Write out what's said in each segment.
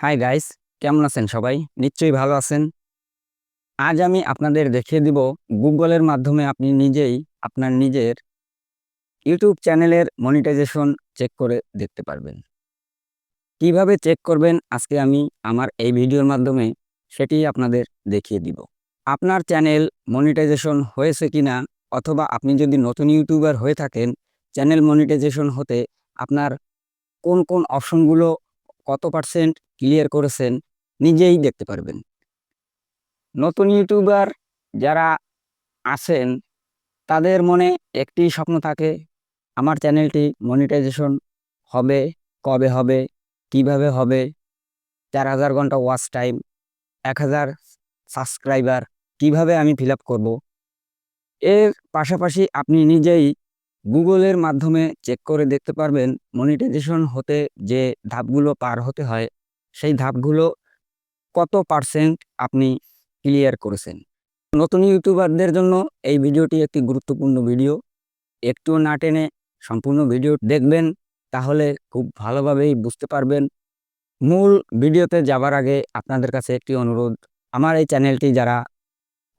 Hi guys কেমন আছেন সবাই? নিশ্চয়ই ভালো আছেন। আজ আমি আপনাদের দেখিয়ে দিব গুগলের মাধ্যমে আপনি নিজেই আপনার নিজের ইউটিউব চ্যানেলের মনিটাইজেশন চেক করে দেখতে পারবেন। কীভাবে চেক করবেন? আজকে আমি আমার এই ভিডিওর মাধ্যমে সেটি আপনাদের দেখিয়ে দিব। আপনার চ্যানেল মনিটাইজেশন হয়েছে কিনা? অথবা আপনি যদি নতুন ইউটিউবার হয়ে থাকেন, চ্যানেল মনিটাইজেশন হতে আপনার কোন কোন অপশনগুলো কত পার্সেন্ট ক্লিয়ার করেছেন, নিজেই দেখতে পারবেন। নতুন ইউটিউবার যারা আছেন, তাদের মনে একটি স্বপ্ন থাকে, আমার চ্যানেলটি মনিটাইজেশন হবে, কবে হবে, কীভাবে হবে? চার হাজার ঘণ্টা ওয়াচ টাইম এক হাজার সাবস্ক্রাইবার কীভাবে আমি ফিল আপ করব? এর পাশাপাশি আপনি নিজেই গুগলের মাধ্যমে চেক করে দেখতে পারবেন মনিটাইজেশন হতে যে ধাপগুলো পার হতে হয়, সেই ধাপগুলো কত পার্সেন্ট আপনি ক্লিয়ার করেছেন। নতুন ইউটিউবারদের জন্য এই ভিডিওটি একটি গুরুত্বপূর্ণ ভিডিও। একটু না টেনে সম্পূর্ণ ভিডিও দেখবেন, তাহলে খুব ভালোভাবেই বুঝতে পারবেন। মূল ভিডিওতে যাবার আগে আপনাদের কাছে একটি অনুরোধ, আমার এই চ্যানেলটি যারা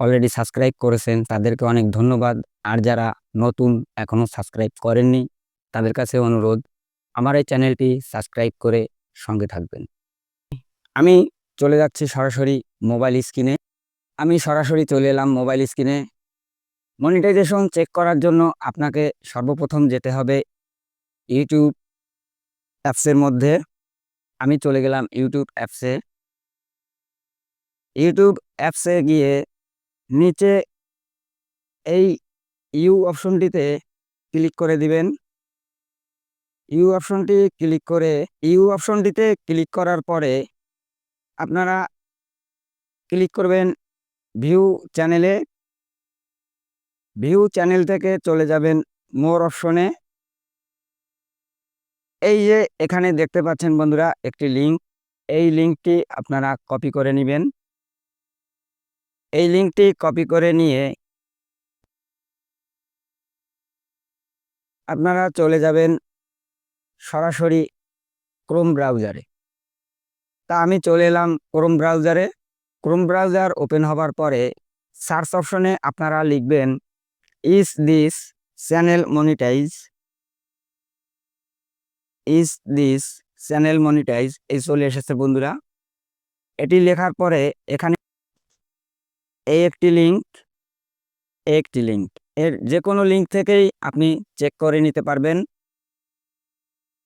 অলরেডি সাবস্ক্রাইব করেছেন, তাদেরকে অনেক ধন্যবাদ। আর যারা নতুন এখনও সাবস্ক্রাইব করেননি, তাদের কাছে অনুরোধ, আমার এই চ্যানেলটি সাবস্ক্রাইব করে সঙ্গে থাকবেন। আমি চলে যাচ্ছি সরাসরি মোবাইল স্ক্রিনে আমি সরাসরি চলে এলাম মোবাইল স্ক্রিনে মনিটাইজেশন চেক করার জন্য আপনাকে সর্বপ্রথম যেতে হবে ইউটিউব অ্যাপসের মধ্যে। আমি চলে গেলাম ইউটিউব অ্যাপসে ইউটিউব অ্যাপসে গিয়ে নিচে এই ইউ অপশনটিতে ক্লিক করে দিবেন। ইউ অপশনটি ক্লিক করে ইউ অপশনটিতে ক্লিক করার পরে আপনারা ক্লিক করবেন ভিউ চ্যানেলে ভিউ চ্যানেল থেকে চলে যাবেন মোর অপশনে এই যে এখানে দেখতে পাচ্ছেন বন্ধুরা একটি লিঙ্ক এই লিঙ্কটি আপনারা কপি করে নেবেন। এই লিঙ্কটি কপি করে নিয়ে আপনারা চলে যাবেন সরাসরি ক্রোম ব্রাউজারে। তা আমি চলে এলাম ক্রোম ব্রাউজারে। ক্রোম ব্রাউজার ওপেন হবার পরে সার্চ অপশনে আপনারা লিখবেন, is this channel monetise is this channel monetise এই চলে এসেছে বন্ধুরা। এটি লেখার পরে এখানে এই একটি লিঙ্ক একটি লিঙ্ক এর যে কোনো লিঙ্ক থেকেই আপনি চেক করে নিতে পারবেন।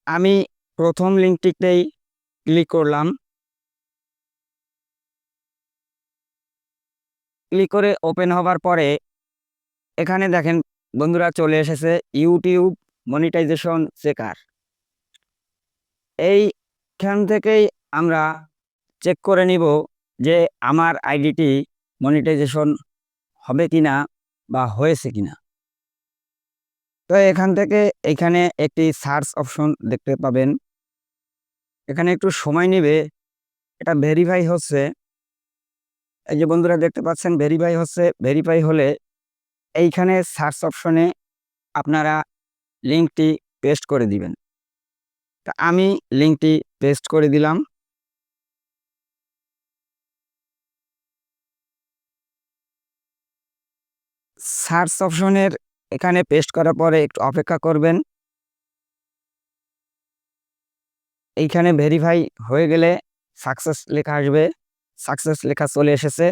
আমি প্রথম লিঙ্কটিতেই ক্লিক করলাম। ক্লিক করে ওপেন হবার পরে এখানে দেখেন, বন্ধুরা চলে এসেছে ইউটিউব মনিটাইজেশন চেকার এইখান থেকেই আমরা চেক করে নিব যে আমার আইডিটি মনিটাইজেশন হবে কিনা বা হয়েছে কিনা। তো এখান থেকে এখানে একটি সার্চ অপশন দেখতে পাবেন। এখানে একটু সময় নেবে। এটা ভেরিফাই হচ্ছে। এই যে বন্ধুরা দেখতে পাচ্ছেন ভেরিফাই হচ্ছে। ভেরিফাই হলে এইখানে সার্চ অপশনে আপনারা লিঙ্কটি পেস্ট করে দিবেন। তা আমি লিঙ্কটি পেস্ট করে দিলাম। সার্চ অপশনের এখানে পেস্ট করার পরে একটু অপেক্ষা করবেন। এইখানে ভেরিফাই হয়ে গেলে সাকসেস লেখা আসবে। সাকসেস লেখা চলে এসেছে।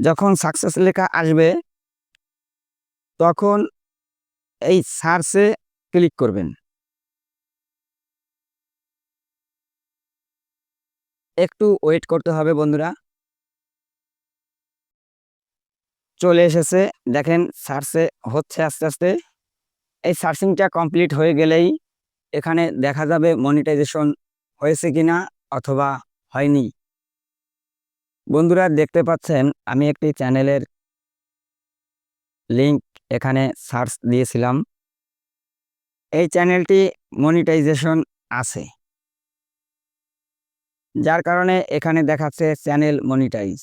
যখন সাকসেস লেখা আসবে, তখন এই সার্চে ক্লিক করবেন। একটু ওয়েট করতে হবে বন্ধুরা। চলে এসেছে। দেখেন সার্চে হচ্ছে আস্তে আস্তে। এই সার্চিংটা কমপ্লিট হয়ে গেলেই এখানে দেখা যাবে মনিটাইজেশন হয়েছে কিনা অথবা হয়নি। বন্ধুরা, দেখতে পাচ্ছেন আমি একটি চ্যানেলের লিংক এখানে সার্চ দিয়েছিলাম। এই চ্যানেলটি মনিটাইজেশন আছে। যার কারণে এখানে দেখাচ্ছে চ্যানেল মনিটাইজ।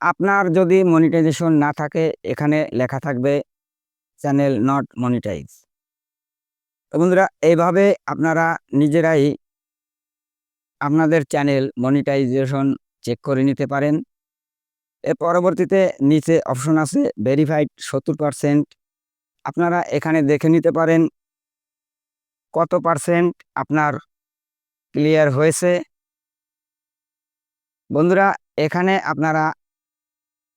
আপনার যদি মনিটাইজেশন না থাকে, এখানে লেখা থাকবে চ্যানেল নট মনিটাইজ তো বন্ধুরা, এইভাবে আপনারা নিজেরাই আপনাদের চ্যানেল মনিটাইজেশন চেক করে নিতে পারেন। এর পরবর্তীতে নিচে অপশন আছে ভেরিফাইড সত্তর পারসেন্ট আপনারা এখানে দেখে নিতে পারেন কত পার্সেন্ট আপনার ক্লিয়ার হয়েছে। বন্ধুরা, এখানে আপনারা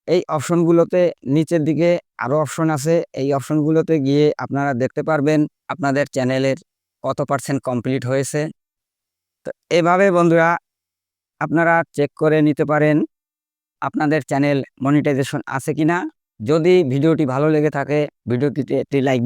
এই অপশনগুলোতে নিচের দিকে আরও অপশন আছে। এই অপশনগুলোতে গিয়ে আপনারা দেখতে পারবেন আপনাদের চ্যানেলের কত পার্সেন্ট কমপ্লিট হয়েছে। তো এভাবে বন্ধুরা আপনারা চেক করে নিতে পারেন আপনাদের চ্যানেল মনিটাইজেশন আছে কিনা। যদি ভিডিওটি ভালো লেগে থাকে, ভিডিওটিতে একটি লাইক